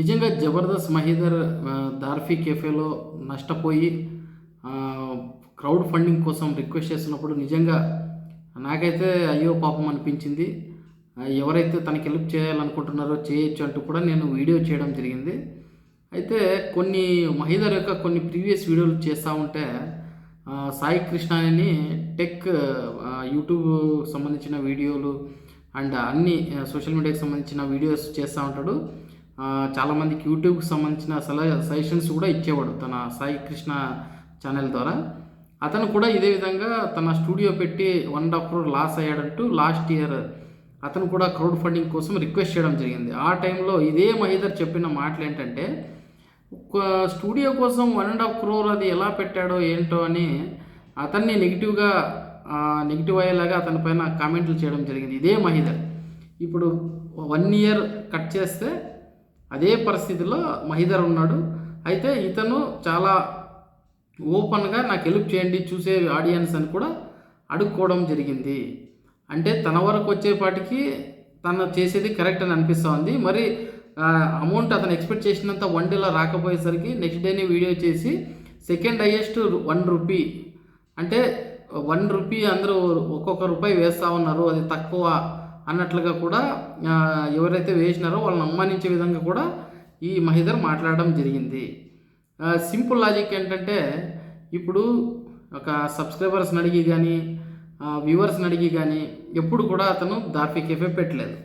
నిజంగా జబర్దస్త్ మహీదర్ దార్ఫీ కెఫేలో నష్టపోయి crowd funding కోసం రిక్వెస్ట్ చేస్తున్నప్పుడు నిజంగా నాకైతే అయ్యో పాపం అనిపించింది. ఎవరైతే తనకి హెల్ప్ చేయాలనుకుంటున్నారో చేయొచ్చు అంటూ కూడా నేను వీడియో చేయడం జరిగింది. అయితే కొన్ని మహీదర్ యొక్క కొన్ని ప్రీవియస్ వీడియోలు చేస్తూ ఉంటే సాయి కృష్ణ అని టెక్ యూట్యూబ్ సంబంధించిన వీడియోలు అండ్ అన్ని సోషల్ మీడియాకి సంబంధించిన వీడియోస్ చేస్తూ ఉంటాడు. చాలామందికి యూట్యూబ్కి సంబంధించిన సలహా సజెషన్స్ కూడా ఇచ్చేవాడు తన సాయి కృష్ణ ఛానల్ ద్వారా. అతను కూడా ఇదే విధంగా తన స్టూడియో పెట్టి one and half crore loss అయ్యాడంటూ last year అతను కూడా క్రౌడ్ ఫండింగ్ కోసం రిక్వెస్ట్ చేయడం జరిగింది. ఆ టైంలో ఇదే మహీదర్ చెప్పిన మాటలు ఏంటంటే ఒక స్టూడియో కోసం వన్ అండ్ హాఫ్ క్రోర్ అది ఎలా పెట్టాడో ఏంటో అని అతన్ని నెగిటివ్గా నెగిటివ్ అయ్యేలాగా అతని పైన కామెంట్లు చేయడం జరిగింది. ఇదే మహీదర్. ఇప్పుడు వన్ ఇయర్ కట్ చేస్తే అదే పరిస్థితిలో మహీదర్ ఉన్నాడు. అయితే ఇతను చాలా ఓపెన్గా నాకు హెల్ప్ చేయండి చూసే ఆడియన్స్ అని కూడా అడుక్కోవడం జరిగింది. అంటే తన వరకు వచ్చేపాటికి తను చేసేది కరెక్ట్ అని అనిపిస్తూ ఉంది. మరి అమౌంట్ అతను ఎక్స్పెక్ట్ చేసినంత వన్ డేలో రాకపోయేసరికి నెక్స్ట్ డేనే వీడియో చేసి సెకండ్ హయ్యెస్ట్ వన్ రూపీ అంటే వన్ రూపీ అందరూ ఒక్కొక్క రూపాయి వేస్తూ ఉన్నారు. అది తక్కువ అన్నట్లుగా కూడా ఎవరైతే వేసినారో వాళ్ళని అవమానించే విధంగా కూడా ఈ మహిదర్ మాట్లాడడం జరిగింది. సింపుల్ లాజిక్ ఏంటంటే ఇప్పుడు ఒక సబ్స్క్రైబర్స్ని అడిగి కానీ వ్యూవర్స్ని అడిగి కానీ ఎప్పుడు కూడా అతను దాఫీ కెఫే పెట్టలేదు.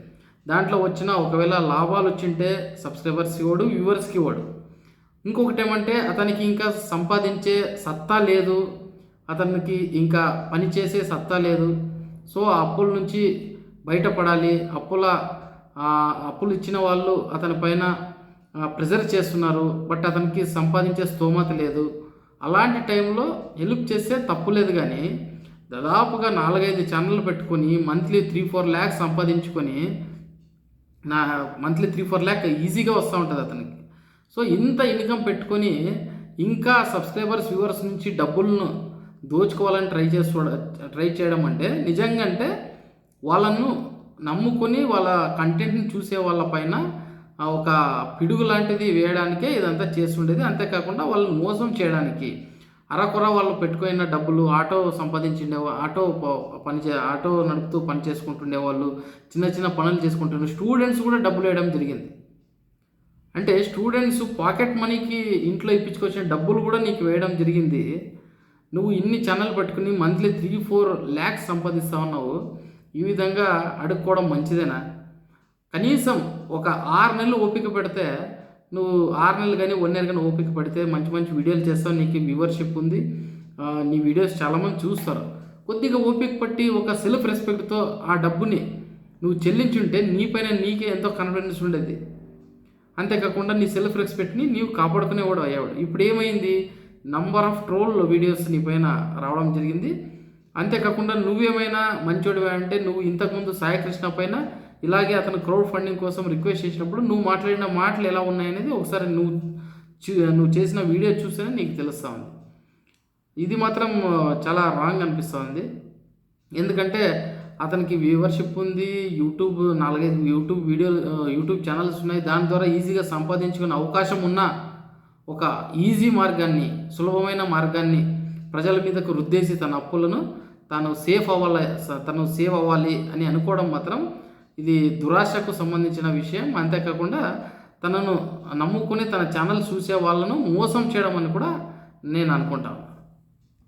దాంట్లో వచ్చిన ఒకవేళ లాభాలు వచ్చింటే సబ్స్క్రైబర్స్కి ఇవ్వడు వ్యూవర్స్కి ఇవ్వడు. ఇంకొకటి ఏమంటే అతనికి ఇంకా సంపాదించే సత్తా లేదు అతనికి ఇంకా పని చేసే సత్తా లేదు. సో ఆ అప్పుల నుంచి బయటపడాలి అప్పుల అప్పులు ఇచ్చిన వాళ్ళు అతని పైన ప్రెజర్ చేస్తున్నారు బట్ అతనికి సంపాదించే స్తోమత లేదు. అలాంటి టైంలో హెల్ప్ చేస్తే తప్పు లేదు కానీ దాదాపుగా నాలుగైదు ఛానల్ పెట్టుకొని మంత్లీ త్రీ ఫోర్ ల్యాక్స్ సంపాదించుకొని నా మంత్లీ త్రీ ఫోర్ ల్యాక్ ఈజీగా వస్తూ ఉంటుంది అతనికి. సో ఇంత ఇన్కమ్ పెట్టుకొని ఇంకా సబ్స్క్రైబర్స్ వ్యూవర్స్ నుంచి డబ్బులను దోచుకోవాలని ట్రై చేస్తూ ట్రై చేయడం అంటే నిజంగా అంటే వాళ్ళను నమ్ముకొని వాళ్ళ కంటెంట్ని చూసే వాళ్ళ పైన ఒక పిడుగు లాంటిది వేయడానికే ఇదంతా చేస్తుండేది. అంతేకాకుండా వాళ్ళని మోసం చేయడానికి. అరకొర వాళ్ళు పెట్టుకున్న డబ్బులు ఆటో సంపాదించిండే ఆటో పని చే ఆటో నడుపుతూ పని చేసుకుంటుండే వాళ్ళు చిన్న చిన్న పనులు చేసుకుంటుండే స్టూడెంట్స్ కూడా డబ్బులు వేయడం జరిగింది. అంటే స్టూడెంట్స్ పాకెట్ మనీకి ఇంట్లో ఇప్పించుకొచ్చిన డబ్బులు కూడా నీకు వేయడం జరిగింది. నువ్వు ఇన్ని ఛానల్ పెట్టుకుని మంత్లీ త్రీ ఫోర్ ల్యాక్స్ సంపాదిస్తా ఉన్నావు. ఈ విధంగా అడుక్కోవడం మంచిదేనా? కనీసం ఒక ఆరు నెలలు ఓపిక పెడితే నువ్వు ఆరు నెలలు కానీ వన్ ఇయర్ కానీ ఓపిక పెడితే మంచి మంచి వీడియోలు చేస్తావు నీకు వ్యూవర్షిప్ ఉంది. నీ వీడియోస్ చాలామంది చూస్తారు. కొద్దిగా ఓపిక పట్టి ఒక సెల్ఫ్ రెస్పెక్ట్తో ఆ డబ్బుని నువ్వు చెల్లించుంటే నీపైన నీకే ఎంతో కాన్ఫిడెన్స్ ఉండేది. అంతేకాకుండా నీ సెల్ఫ్ రెస్పెక్ట్ని నీవు కాపాడుకునేవాడు అయ్యేవాడు. ఇప్పుడు ఏమైంది? నంబర్ ఆఫ్ ట్రోల్ వీడియోస్ నీ పైన రావడం జరిగింది. అంతేకాకుండా నువ్వేమైనా మంచోడివా అంటే నువ్వు ఇంతకుముందు సాయకృష్ణ పైన ఇలాగే అతను క్రౌడ్ ఫండింగ్ కోసం రిక్వెస్ట్ చేసినప్పుడు నువ్వు మాట్లాడిన మాటలు ఎలా ఉన్నాయనేది ఒకసారి నువ్వు నువ్వు చేసిన వీడియో చూస్తేనే నీకు తెలుస్తూ ఉంది. ఇది మాత్రం చాలా రాంగ్ అనిపిస్తుంది ఎందుకంటే అతనికి వ్యూవర్షిప్ ఉంది యూట్యూబ్ నాలుగైదు యూట్యూబ్ వీడియో యూట్యూబ్ ఛానల్స్ ఉన్నాయి. దాని ద్వారా ఈజీగా సంపాదించుకునే అవకాశం ఉన్న ఒక ఈజీ మార్గాన్ని సులభమైన మార్గాన్ని ప్రజల మీదకు రుద్దేసి తన అప్పులను తాను సేఫ్ అవ్వాలి తను సేవ్ అవ్వాలి అని అనుకోవడం మాత్రం ఇది దురాశకు సంబంధించిన విషయం. అంతేకాకుండా తనను నమ్ముకుని తన ఛానల్ చూసే వాళ్ళను మోసం చేయడం అని కూడా నేను అనుకుంటాను.